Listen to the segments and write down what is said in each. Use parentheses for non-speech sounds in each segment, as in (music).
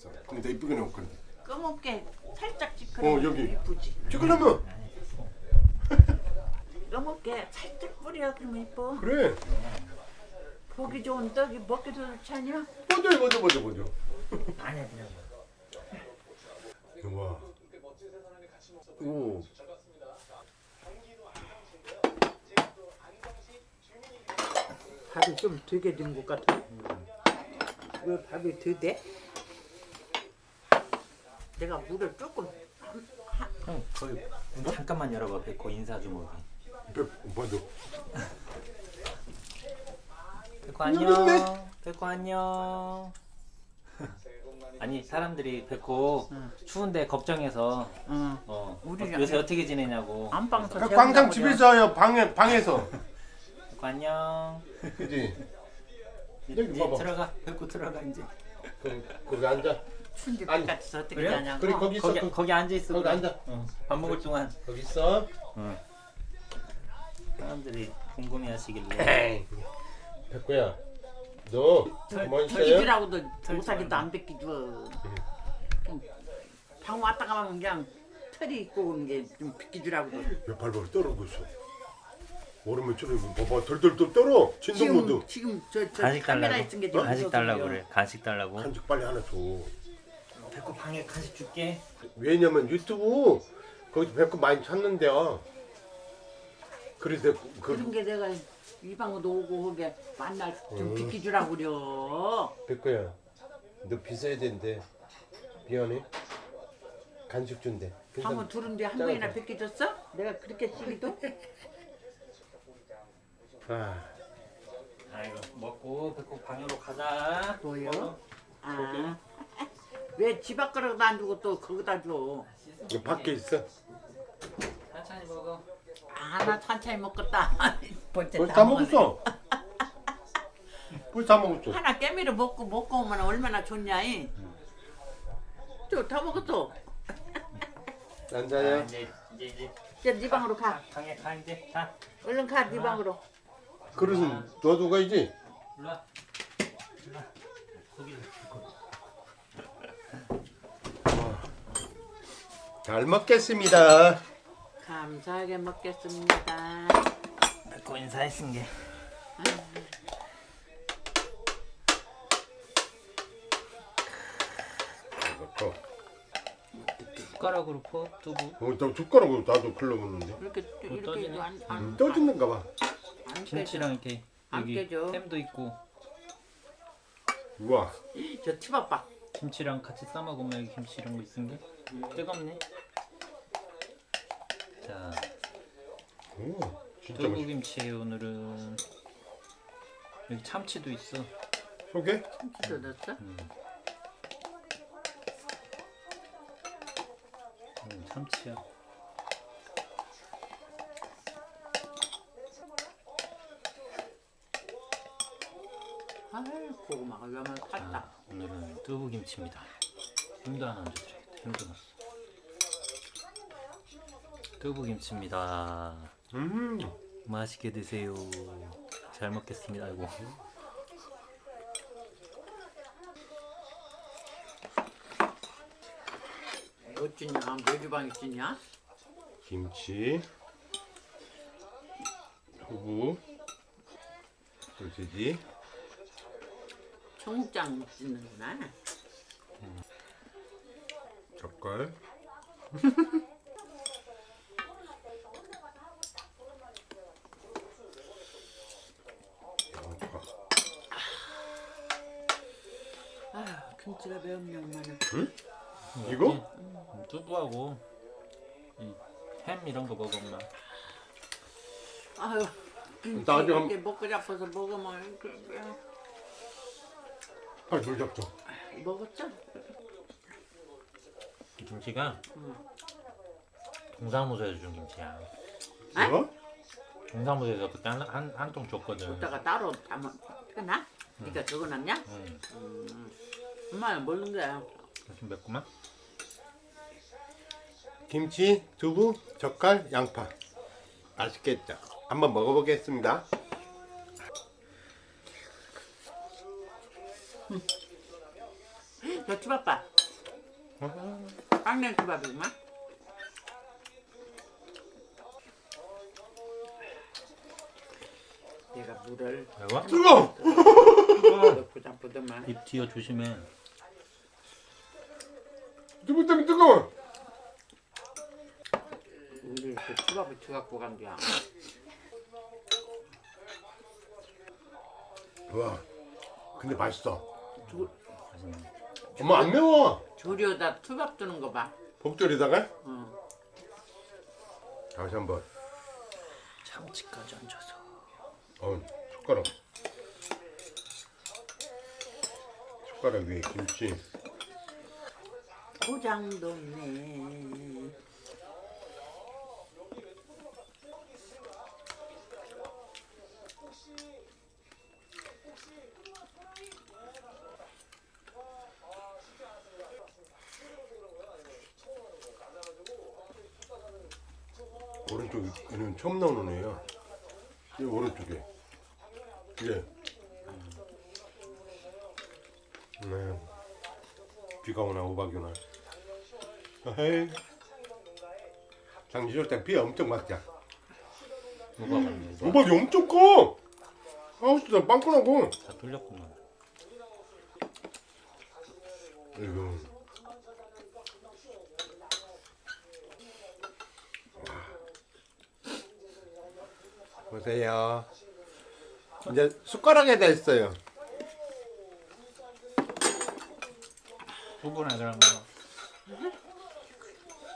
있어. 근데 나 이쁘게 나올 건데. 검게 살짝 찌그러. 어, 여기. 이쁘지. 찍으려면 (laughs) 검게 살짝 뿌려 그러면 이뻐. 그래. 보기 좋은 떡이 먹기도 좋지 않냐? 먼저 먼저 먼저 (laughs) 먼저. 안 해 그냥. 와. 오. 밥이 좀 되게 된 것 같아. 왜 밥이 더 돼? 내가 물을 조금 형 거기 문 잠깐만 열어봐 백호 인사 좀 오게 배 먼저. 백호 안녕. 백호 안녕 (laughs) 아니 사람들이 백호 추운데 걱정해서 응. 어, 우리 어, 요새 어떻게 지내냐고 안방에서 그 광장. 집에서요 방에 방에서. 백호 안녕 그지. 이제, 여기 이제 봐봐. 들어가 백호 들어가 이제 그 거기 앉아. 춘집 아니, 같이 어떻게 그래요? 자냐고. 그래 거기 있어. 거기 거기, 거기 앉아 있어 거기 앉아. 밥 먹을 동안 거기 있어. 사람들이 궁금해하시길래 에이. 백구야. 너 가만히 있어요. 비키주라고도 털 오사기도 털. 안 비키줘. 좀방 왔다 가면 그냥 털이 있고 오는 게좀 비키주라고도. 몇 발발 떨어고 있어. 오르면 저리 봐봐 덜덜덜 떨어. 진동 모드. 지금 지금 저, 저 간식 카메라 달라고 있은 게 지금 간식 달라고. 그래 간식 달라고 간식 빨리 하나 줘. 백호 방에 간식 줄게 왜냐면 유튜브 거기서 배꼽 많이 찾는데요. 그래서 그 그런 게 내가 이 방으로 오고 거기 만날 음. 좀 비키주라고 그려. 백구야, 너 빚어야 된대. 미안해. 간식 준대. 방은 두른데 한. 번이나 비켜줬어? 내가 그렇게 시기도? 아, 아이고 먹고 백호 방으로 가자 뭐요? 아. 왜집 앞가락도 안 주고 또 거기다 줘? 이거 밖에 있어. 천천히 먹어 아, 나 천천히 먹겠다. (laughs) 벌써 벌써 다다 먹었네. 먹었어. (laughs) 벌써 다 먹었어. 하나 깨미를 먹고 먹고 오면 얼마나 좋냐? 이. 저다 먹었어. 자, (laughs) 앉아요. 이제 이제 이제 이제 네 방으로 가. 방에 가 이제 가 얼른 가, 네 방으로. 그릇은 너도 가야지. 일로 와 일로와 거기 잘 먹겠습니다. 감사하게 먹겠습니다. 백호 인사했은 게 어, 숟가락으로 퍼 두부 어, 나 숟가락으로 나도 글러 먹는데. 이렇게 또 이렇게 떠지네. 안, 안, 음, 떠지는가 봐. 김치랑 이렇게 안 여기 깨져. 햄도 있고 우와. 저 티밥밥. 김치랑 같이 싸 먹으면 여기 김치 이런 거 있은 게 뜨겁네 자 오, 진짜 맛있어. 김치 오늘은 여기 참치도 있어 소개? 참치도 넣었어? 음, 참치야 아유, 고구마가 요만 탔다. 아, 오늘은 두부 김치입니다 힘도 하나 얹어드려야겠다 힘도 넣었어 두부 김치입니다. 음, 맛있게 드세요. 잘 먹겠습니다. 아이고. 어찌냐, 메주방이 찌냐? 김치, 두부, 소시지, 청국장 찌는구나. 젓갈. (laughs) 김치가 매운면만은. 이거? 음, 두부하고 이 햄 이런 거 먹으면 아유, 김치 나 아직 한- 이렇게 먹고 잡아서 먹으면 그래. 빨리 물 잡자. 먹었죠? 이 김치가 동사무소에서 준 김치야 이거? 동사무소에서 그때 한 한 통 줬거든 이따가 따로 담아 나 네가 적어놨냐? 음, 엄마 먹는 거야. 좀 맵구만 김치, 두부, 젓갈, 양파. 맛있겠다. 한번 먹어보겠습니다. 저 수박밥. 깡냉 수박이구만. 내가 물을 매워? 뜨거. 넣고 잡보더만. 입 뒤어 조심해. 뜨거 뜨거 뜨거. 우리 이렇게 수박을 쳐갖고 간 거야. 와. 근데 맛있어. 조, 엄마 안 매워. 조리에다 수박 뜨는 거 봐. 복절에다가 응. 다시 한번. 참치까지 얹어서. 어 숟가락. 숟가락 위에 김치. 포장도 있네. 오른쪽에는 처음 나오는 애야. 이 오른쪽에. 예. 네. 비가 오나 우박이 오나. 헤이. 장지절 때비 엄청 맞자. 갔네. 우박이 엄청 커. 하우스다 빵꾸나고. 다 뚫렸구만. 이거. 보세요. 이제 숟가락에 다 있어요. 후분에 그런 거.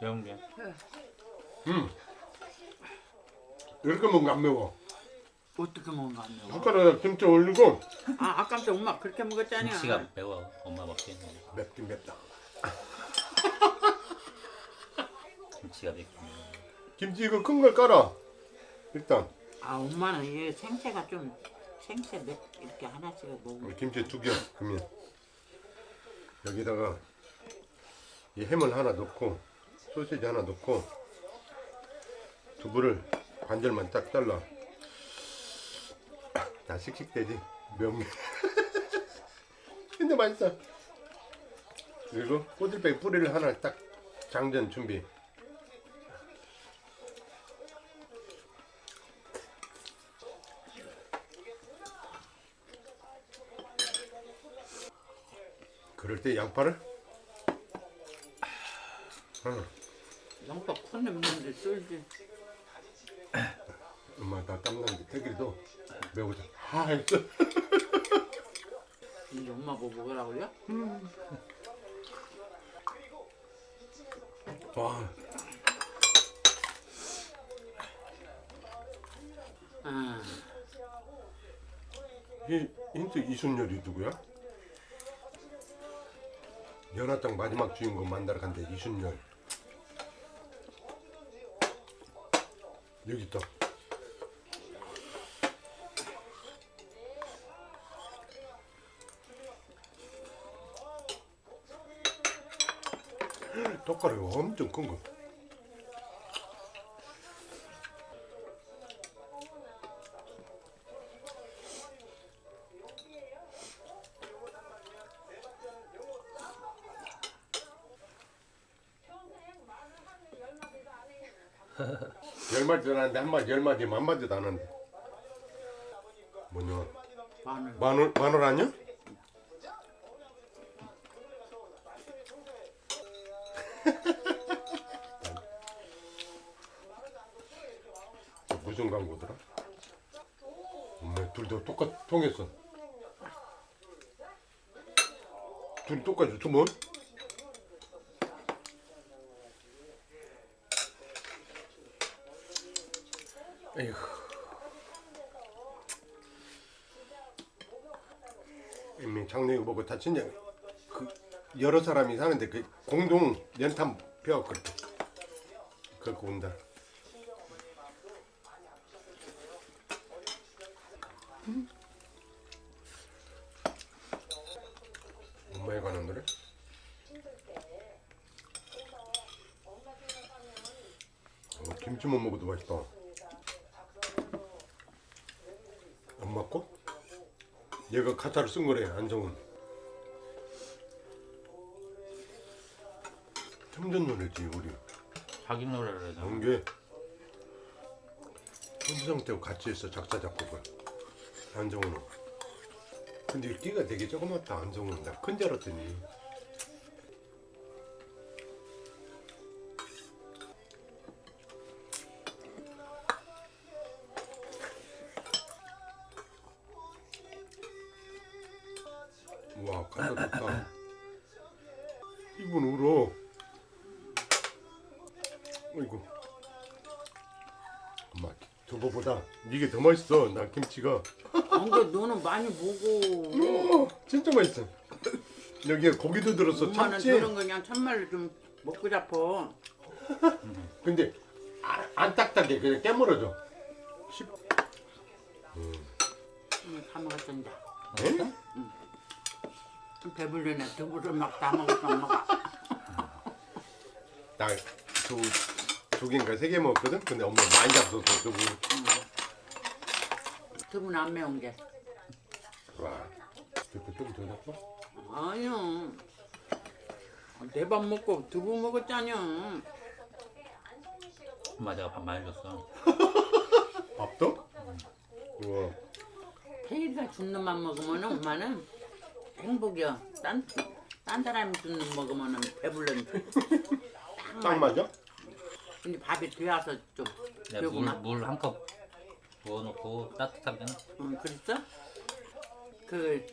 매운 게. 음. 이렇게 먹으면 안 매워. 어떻게 먹는 거 아니야? 숟가락에 김치 올리고 아, 아까부터 엄마 그렇게 먹었잖아. 김치가 매워. 엄마 먹기엔 맵긴 맵다. 김치가 맵긴. 김치 이거 큰 걸 깔아. 일단 아, 엄마는 이 생채가 좀 생채 몇 이렇게 하나씩. 우리 김치 두 개. 그러면 여기다가 이 햄을 하나 넣고 소시지 하나 넣고 두부를 반절만 딱 잘라. 다 씩씩대지 명예. (laughs) 근데 맛있어. 그리고 꼬들빼기 뿌리를 하나 딱 장전 준비. 그럴 때 양파를 응. 양파 큰 놈인데 쏠지. 엄마 나 땀나는데 태길이도 매우자 하 했어 (laughs) 이제 엄마 뭐 먹으라 그래? 와 아, 이 힌트 이순열이 누구야? 연하장 마지막 주인공 만나러 간대 이순열. 여기 있다. (gasps) 떡가루가 엄청 큰거 열 마디도 안 하는데 한 마디 열 마디 만 마디도 안 하는데 뭐냐 마늘. 마늘 마늘 아니야? (laughs) 무슨 광고더라? 엄마 둘다 똑같 통했어. 둘이 똑같이 주 문? 에휴. 이미 장례 보고 다 진짜 그 여러 사람이 사는데 그 공동 연탄 뼈 그렇게 그렇게 온다. 엄마에 관한 노래? 어, 김치만 먹어도 맛있다. 얘가 카타를 쓴 거래 안정은 참전 노래지 우리. 자기 노래를 해서 연계 손지성 때고 같이 했어 작사 작곡을. 안성은. 근데 끼가 되게 조그맣다 안성은. 나큰 줄 알았더니. 와 가사 좋다 이분 울어. 어이구. 엄마 두부보다 이게 더 맛있어 나 김치가. 근데 너는 많이 보고 어, 진짜 맛있어. 여기에 고기도 들었어 엄마는 참치. 거 그냥 참말로 좀 먹고 잡어. 근데 안, 안 딱딱해. 그냥 깨물어져 씹- 응, 다 먹었던데. 맛있어? 배불리네. 두부를 막 다 먹었어 엄마가. 나두 두 개인가 세 개 먹었거든 근데 엄마 많이 잡숴서 두부 두부는 안 매운 게. 와 두부 좀더 잡숴 아니요. 내 밥 먹고 두부 먹었잖여. 엄마 내가 밥 많이 줬어 밥도? 우와 태일이가 준 놈만 먹으면 엄마는 행복이야. 딴, 딴 사람이 준놈 먹으면 배불러니까. (laughs) 딱 맞아? 근데 밥이 되어서 좀 내가 배고나? 물물 한 컵 부어놓고 따뜻하게 응, 그랬어? 그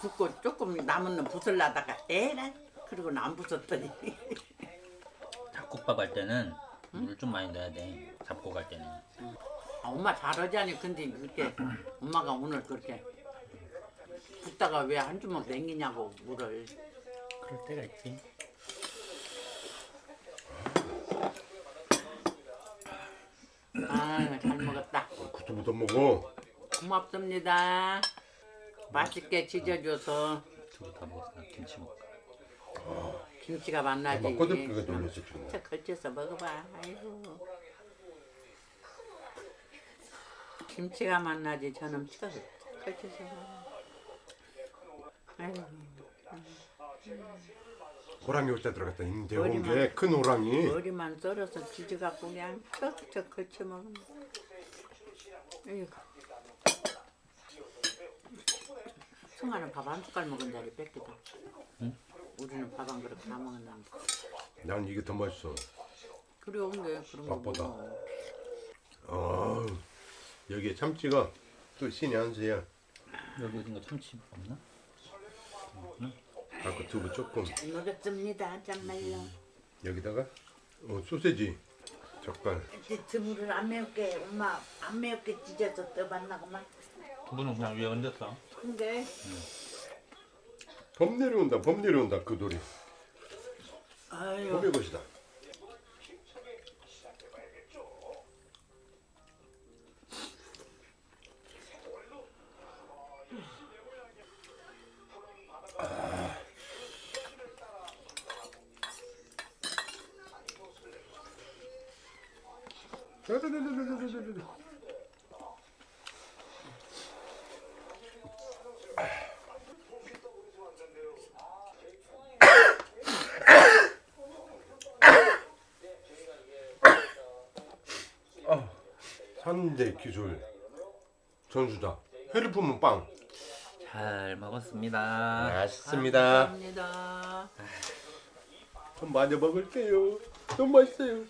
붓고 조금 남은 놈 부술라다가 에라 그리고 안 부쉈더니 (laughs) 잡곡밥 할 때는 물좀 많이 넣어야 돼 잡곡 할 때는 아, 엄마 잘하자니 근데 그렇게 (clears throat) 엄마가 오늘 그렇게 붓다가 왜 한 주먹 남기냐고 물을. 그럴 때가 있지. 아잘 먹었다. 그 두부도 먹어. 고맙습니다. 맛있게 지져줘서. 두부 다 먹었어 나 김치 먹을까? 김치가 만나지. 엄마 꼬들기가 놀랐어 지금 저 걸쳐서 먹어봐. 아이고. 김치가 만나지. 저는 치가 걸쳐서 먹어. 아이고 호랑이 옷자 들어갔다. 임대홍게 머리만- 큰 호랑이. 머리만 썰어서 지져갖고 그냥 척척 걸쳐 먹으면 아이고 승아는 밥 한 숟갈 먹은 자리 뺏기다. 우리는 밥 한 그릇 다 먹었는데 난 이게 더 맛있어. 그래 온게 그런 거 밥보다. 먹어. 아 여기에 참치가 또 신의 한 수야. 여기 어딘가 참치 없나? 아까 두부 조금. 잘 먹었습니다 정말로. 여기다가? 어, 소세지. 젓갈. 이제 두부를 안 매울게. 엄마 안 매울게 찢어서 떠봤나구만. 두부는 그냥 위에 얹었어. 근데 범 내려온다 범 내려온다 그 돌이. 아유. 것이다 아. 산대 기술. 회를 품은 빵. 잘 먹었습니다. 맛있습니다. 감사합니다. 좀 많이 먹을게요. 너무 맛있어요